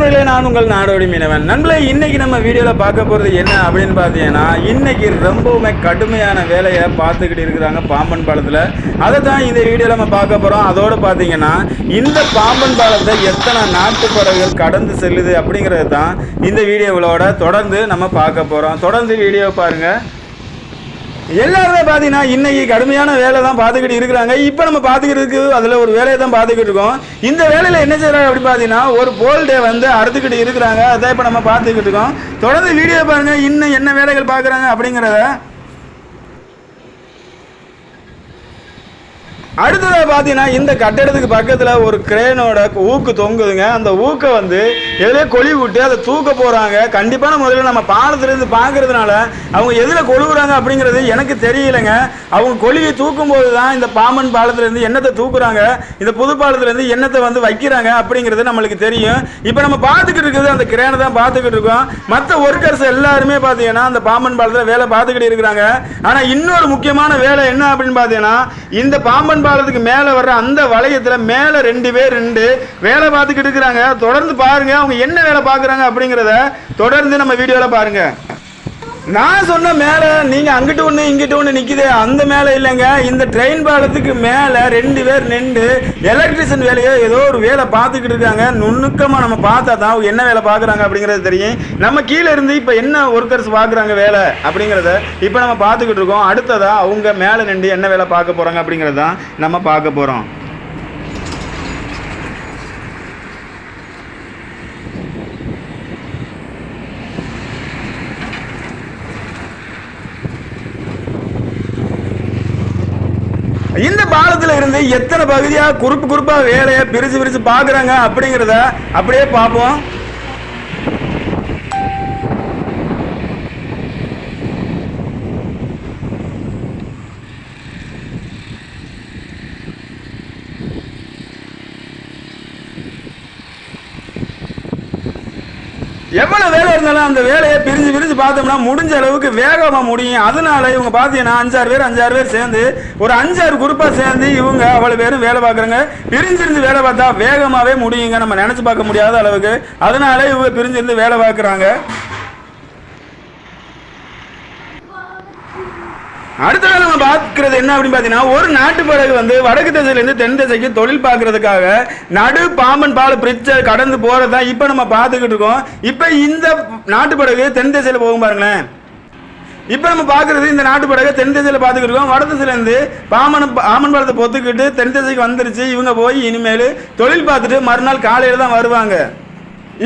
நண்பர்களே நான் உங்கள் நாடோடி மீனவன். நண்பர்களே இன்னைக்கு நம்ம வீடியோவில் பார்க்க போகிறது என்ன அப்படின்னு பார்த்தீங்கன்னா இன்னைக்கு ரொம்பவுமே கடுமையான வேலையை பார்த்துக்கிட்டு இருக்கிறாங்க பாம்பன் பாலத்தில். அதை தான் இந்த வீடியோவில் நம்ம பார்க்க போகிறோம் அதோடு பார்த்தீங்கன்னா இந்த பாம்பன் பாலத்தை எத்தனை நாட்டு படகுகள் கடந்து செல்லுது அப்படிங்கிறது தான் இந்த வீடியோவிலோட தொடர்ந்து நம்ம பார்க்க போகிறோம் தொடர்ந்து வீடியோ பாருங்கள் எல்லாருமே பார்த்தீங்கன்னா இன்னைக்கு கடுமையான வேலை தான் பார்த்துக்கிட்டு இருக்கிறாங்க. இப்போ நம்ம பார்த்துக்கிட்டு அதில் ஒரு வேலையை தான் பார்த்துக்கிட்டு இருக்கோம். இந்த வேலையில் என்ன செய்கிறாங்க அப்படின்னு பார்த்தீங்கன்னா ஒரு போல் டே வந்து அறுத்துக்கிட்டு இருக்கிறாங்க. அதை இப்போ நம்ம பார்த்துக்கிட்டு இருக்கோம். தொடர்ந்து வீடியோ பாருங்கள் இன்னும் என்ன வேலைகள் பார்க்குறாங்க அப்படிங்கிறத அடுத்ததாக பார்த்தீங்கன்னா இந்த கட்டடத்துக்கு பக்கத்தில் ஒரு கிரேனோட ஊக்கு தொங்குதுங்க. அந்த ஊக்கை வந்து எதிலே கொழி விட்டு அதை தூக்க போகிறாங்க கண்டிப்பான முதல்ல நம்ம பாலத்திலேருந்து பார்க்கறதுனால அவங்க எதில் கொழுவுறாங்க அப்படிங்கிறது எனக்கு தெரியலைங்க. அவங்க கொழியை தூக்கும் போது தான் இந்த பாம்பன் பாலத்திலேருந்து எண்ணத்தை தூக்குறாங்க. இந்த புது பாலத்திலேருந்து எண்ணத்தை வந்து வைக்கிறாங்க அப்படிங்கிறது நம்மளுக்கு தெரியும். இப்போ நம்ம பார்த்துக்கிட்டு இருக்கிறது அந்த கிரேனை தான் பார்த்துக்கிட்டு இருக்கோம். மற்ற ஒர்க்கர்ஸ் எல்லாருமே பார்த்தீங்கன்னா அந்த பாம்பன் பாலத்தில் வேலை பார்த்துக்கிட்டு இருக்கிறாங்க. ஆனால் இன்னொரு முக்கியமான வேலை என்ன அப்படின்னு பார்த்தீங்கன்னா இந்த பாம்பன் பாலத்துக்கு மேலே வர்ற அந்த வளையத்தில் மேலே ரெண்டு பேர் ரெண்டு வேலை பார்த்துக்கிட்டு இருக்கிறாங்க. தொடர்ந்து பாருங்க அவங்க என்ன வேலை பார்க்குறாங்க அப்படிங்கிறத தொடர்ந்து நம்ம வீடியோவில் பாருங்க. நான் சொன்ன மேலே நீங்கள் அங்கிட்டு ஒன்று இங்கிட்டு ஒன்று நிற்கிது அந்த மேலே இல்லைங்க. இந்த ட்ரெயின் பாலத்துக்கு மேலே ரெண்டு பேர் நின்று எலக்ட்ரிஷியன் வேலையோ ஏதோ ஒரு வேலை பார்த்துக்கிட்டு இருக்காங்க. நுணுக்கமாக நம்ம பார்த்தா தான் அவங்க என்ன வேலை பார்க்குறாங்க அப்படிங்கிறது தெரியும். நம்ம கீழே இருந்து இப்போ என்ன ஒர்க்கர்ஸ் பார்க்குறாங்க வேலை அப்படிங்கிறத இப்போ நம்ம பார்த்துக்கிட்டு இருக்கோம். அடுத்ததாக அவங்க மேலே நின்று என்ன வேலை பார்க்க போகிறாங்க அப்படிங்கிறது தான் நம்ம பார்க்க போகிறோம் இந்த பாலத்துல இருந்து எத்தனை பகுதியா குறுப்பு குறுப்பா வேலையை பிரிச்சு பிரிச்சு பாக்குறாங்க அப்படிங்கிறத அப்படியே பார்ப்போம். எவ்வளவு வேலை இருந்தாலும் அந்த வேலையை பிரிஞ்சு பிரிஞ்சு பார்த்தோம்னா முடிஞ்ச அளவுக்கு வேகமாக முடியும். அதனால இவங்க பார்த்தீங்கன்னா அஞ்சாறு பேர் அஞ்சாறு பேர் சேர்ந்து ஒரு அஞ்சாறு குரூப்பாக சேர்ந்து இவங்க அவ்வளோ பேரும் வேலை பார்க்குறாங்க பிரிஞ்சிருந்து வேலை பார்த்தா வேகமாகவே முடியுங்க. நம்ம நினச்சி பார்க்க முடியாத அளவுக்கு. அதனால இவங்க பிரிஞ்சிருந்து வேலை பார்க்குறாங்க. அடுத்தது நம்ம பார்க்கறது என்ன அப்படின்னு பார்த்தீங்கன்னா ஒரு நாட்டு படகு வந்து வடக்கு திசையிலேருந்து தென் திசைக்கு தொழில் பார்க்கறதுக்காக நடு பாம்பன் பால் பிரிட்ஜை கடந்து போகிறதா இப்போ நம்ம பார்த்துக்கிட்டு இருக்கோம். இப்போ இந்த நாட்டு படகு தென் திசையில் போகும் பாருங்களேன். இப்போ நம்ம பார்க்குறது இந்த நாட்டு படகு தென் திசையில் பார்த்துக்கிட்டு இருக்கோம். வட திசையிலேருந்து பாமன் பாமன் பாலத்தை பொத்துக்கிட்டு தென் திசைக்கு வந்துருச்சு. இவங்க போய் இனிமேல் தொழில் பார்த்துட்டு மறுநாள் காலையில் தான் வருவாங்க.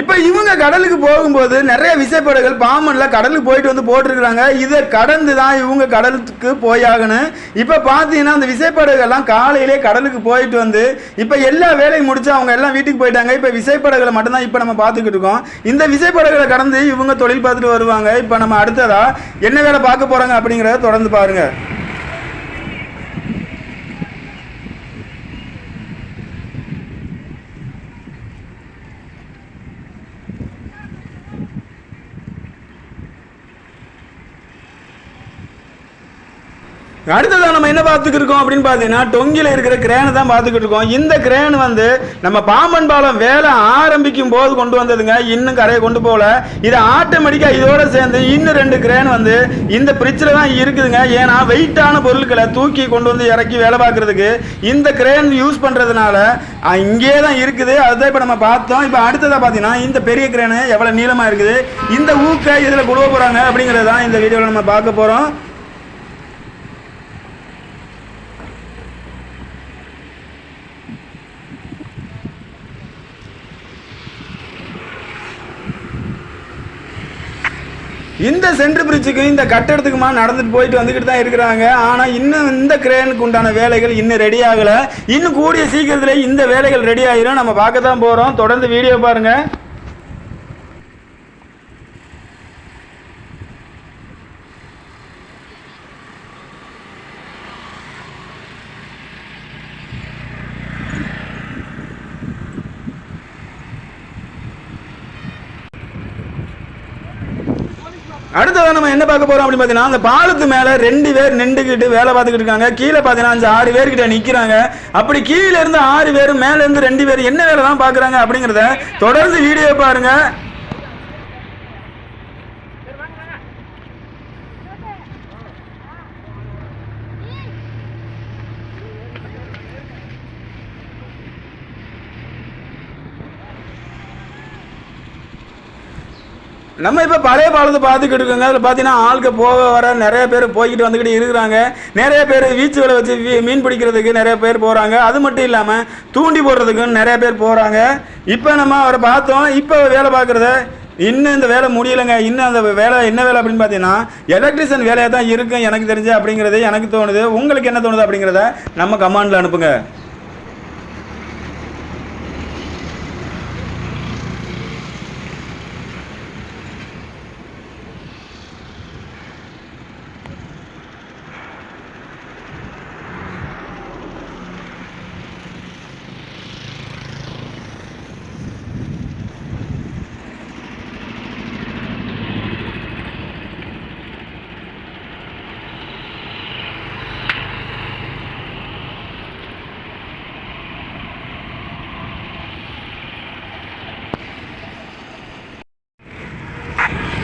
இப்போ இவங்க கடலுக்கு போகும்போது நிறைய விசைப்படகுகள் பாம்பனில் கடலுக்கு போயிட்டு வந்து போட்டிருக்கிறாங்க. இதை கடந்து தான் இவங்க கடலுக்கு போயாகணும். இப்போ பார்த்தீங்கன்னா அந்த விசைப்படகுகள்லாம் காலையிலே கடலுக்கு போயிட்டு வந்து இப்போ எல்லா வேலையும் முடிச்சு அவங்க எல்லாம் வீட்டுக்கு போயிட்டாங்க. இப்போ விசைப்படகுகளை மட்டும்தான் இப்போ நம்ம பார்த்துக்கிட்டு இருக்கோம். இந்த விசைப்படகுகளை கடந்து இவங்க தொழில் பார்த்துட்டு வருவாங்க. இப்போ நம்ம அடுத்ததா என்ன வேலை பார்க்க போகிறாங்க அப்படிங்கிறத தொடர்ந்து பாருங்கள் அடுத்ததாக நம்ம என்ன பார்த்துக்கிட்டு இருக்கோம் அப்படின்னு பார்த்தீங்கன்னா டொங்கியில் இருக்கிற கிரேனை தான் பார்த்துக்கிட்டு இருக்கோம். இந்த கிரேன் வந்து நம்ம பாம்பன் பாலம் வேலை ஆரம்பிக்கும் போது கொண்டு வந்ததுங்க. இன்னும் கரையை கொண்டு போகல. இது ஆட்டோமேட்டிக்காக இதோட சேர்ந்து இன்னும் ரெண்டு கிரேன் வந்து இந்த பிரிட்ஜில் தான் இருக்குதுங்க. ஏன்னா வெயிட்டான பொருட்களை தூக்கி கொண்டு வந்து இறக்கி வேலை பார்க்குறதுக்கு இந்த கிரேன் யூஸ் பண்ணுறதுனால இங்கே தான் இருக்குது. அதுதான் இப்போ நம்ம பார்த்தோம். இப்போ அடுத்ததாக பார்த்தீங்கன்னா இந்த பெரிய கிரேனு எவ்வளோ நீளமாக இருக்குது. இந்த ஊக்கை இதில் கொடுக்க போகிறாங்க அப்படிங்கிறது தான் இந்த வீடியோவில் நம்ம பார்க்க போகிறோம் இந்த சென்ட்ரு பிரிட்ஜுக்கும் இந்த கட்டடத்துக்குமா நடந்துட்டு போயிட்டு வந்துக்கிட்டு தான் இருக்கிறாங்க. ஆனால் இன்னும் இந்த கிரேனுக்கு உண்டான வேலைகள் இன்னும் ரெடி ஆகலை. இன்னும் கூடிய சீக்கிரத்தில் இந்த வேலைகள் ரெடி ஆகிரும். நம்ம பார்க்க தான் போகிறோம் தொடர்ந்து வீடியோ பாருங்கள் அடுத்ததான் நம்ம என்ன பார்க்க போறோம் அப்படின்னு பார்த்தீங்கன்னா அந்த பாலத்து மேல ரெண்டு பேர் நின்றுக்கிட்டு வேலை பார்த்துக்கிட்டு இருக்காங்க. கீழே பார்த்தீங்கன்னா அஞ்சு ஆறு பேர் கிட்ட நிற்கிறாங்க அப்படி கீழே இருந்து ஆறு பேர் மேல இருந்து ரெண்டு பேர் என்ன வேலை தான் பார்க்குறாங்க அப்படிங்கிறத தொடர்ந்து வீடியோ பாருங்க. நம்ம இப்போ பழைய பாலத்தை பார்த்துக்கிட்டு இருக்கோங்க. அதில் பார்த்தீங்கன்னா ஆளுக்கு போக வர நிறைய பேர் போய்கிட்டு வந்துக்கிட்டு இருக்கிறாங்க. நிறைய பேர் வீச்சுகளை வச்சு வீ- மீன் பிடிக்கிறதுக்கு நிறைய பேர் போகிறாங்க அது மட்டும் இல்லாமல் தூண்டி போடுறதுக்கும் நிறைய பேர் போகிறாங்க இப்போ நம்ம அவரை பார்த்தோம். இப்போ வேலை பார்க்குறத இன்னும் இந்த வேலை முடியலைங்க. இன்னும் அந்த வேலை என்ன வேலை அப்படின்னு பார்த்தீங்கன்னா எலக்ட்ரிஷியன் வேலையாக தான் இருக்கும் எனக்கு தெரிஞ்சு அப்படிங்கிறது எனக்கு தோணுது. உங்களுக்கு என்ன தோணுது அப்படிங்கிறத நம்ம கமாண்டில் அனுப்புங்க.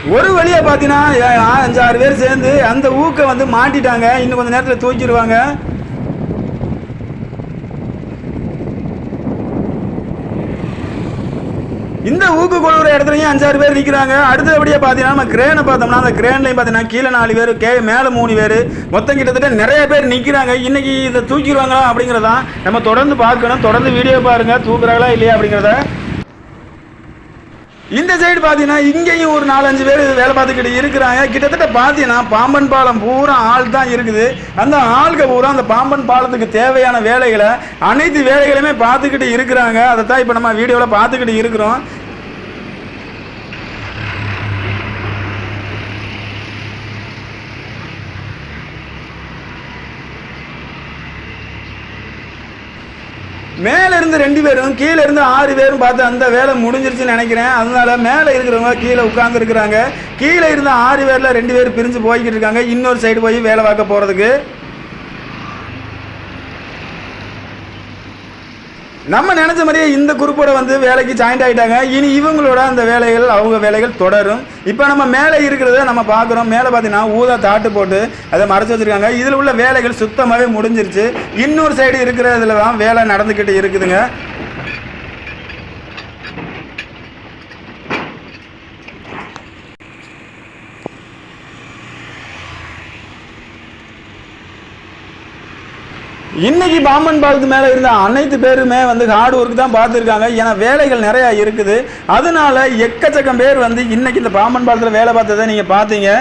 ஒரு வழியாக பார்த்தீங்கன்னா அஞ்சாறு பேர் சேர்ந்து அந்த ஊக்க வந்து மாட்டிட்டாங்க. இன்னும் கொஞ்சம் நேரத்தில் தூக்கிடுவாங்க. இந்த ஊக்கு கொள்ளுற இடத்துலையும் அஞ்சாறு பேர் நிற்கிறாங்க அடுத்தபடியாக பார்த்தீங்கன்னா நம்ம கிரேனை பார்த்தோம்னா அந்த கிரேன்லையும் பார்த்தீங்கன்னா கீழே நாலு பேர் கே மேலே மூணு பேர். மொத்தம் கிட்டத்தட்ட நிறைய பேர் நிற்கிறாங்க இன்றைக்கி இதை தூக்கிடுவாங்களா அப்படிங்கிறதான் நம்ம தொடர்ந்து பார்க்கணும். தொடர்ந்து வீடியோ பாருங்கள் தூக்குறாங்களா இல்லையா அப்படிங்கிறத இந்த சைடு பார்த்தீங்கன்னா இங்கேயும் ஒரு நாலஞ்சு பேர் வேலை பார்த்துக்கிட்டு இருக்கிறாங்க. கிட்டத்தட்ட பார்த்தீங்கன்னா பாம்பன் பாலம் பூரா ஆள் தான் இருக்குது. அந்த ஆள்க பூரா அந்த பாம்பன் பாலத்துக்கு தேவையான வேலைகளை அனைத்து வேலைகளையுமே பார்த்துக்கிட்டு இருக்கிறாங்க. அதை தான் இப்போ நம்ம வீடியோவில் பார்த்துக்கிட்டு இருக்கிறோம். மேலே இருந்து ரெண்டு பேரும் கீழே இருந்து ஆறு பேரும் பார்த்து அந்த வேலை முடிஞ்சிருச்சுன்னு நினைக்கிறேன். அதனால மேலே இருக்கிறவங்க கீழே உட்காந்துருக்குறாங்க கீழே இருந்த ஆறு பேரில் ரெண்டு பேர் பிரிஞ்சு போய்கிட்டு இருக்காங்க. இன்னொரு சைடு போய் வேலை பார்க்க போகிறதுக்கு நம்ம நினைச்ச மாதிரியே இந்த குரூப்போட வந்து வேலைக்கு ஜாயின்ட் ஆகிட்டாங்க இனி இவங்களோட அந்த வேலைகள் அவங்க வேலைகள் தொடரும். இப்போ நம்ம மேலே இருக்கிறத நம்ம பார்க்குறோம். மேலே பார்த்தீங்கன்னா ஊதா தாட்டு போட்டு அதை மறைச்சு வச்சிருக்காங்க. இதில் உள்ள வேலைகள் சுத்தமாகவே முடிஞ்சிருச்சு. இன்னொரு சைடு இருக்கிறதுல தான் வேலை நடந்துக்கிட்டு இருக்குதுங்க. இன்னைக்கு பாம்பன் பாலத்து மேலே இருந்த அனைத்து பேருமே வந்து ஹார்ட் ஒர்க் தான் பார்த்துருக்காங்க. ஏன்னா வேலைகள் நிறையா இருக்குது. அதனால எக்கச்சக்கம் பேர் வந்து இன்னைக்கு இந்த பாம்பன் பாலத்தில் வேலை பார்த்ததை நீங்கள் பார்த்தீங்க.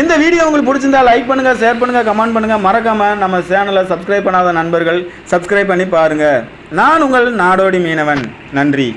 இந்த வீடியோ உங்களுக்கு பிடிச்சிருந்தா லைக் பண்ணுங்கள் ஷேர் பண்ணுங்க கமெண்ட் பண்ணுங்க. மறக்காமல் நம்ம சேனலை சப்ஸ்கிரைப் பண்ணாத நண்பர்கள் சப்ஸ்கிரைப் பண்ணி பாருங்கள் நான் உங்கள் நாடோடி மீனவன். நன்றி.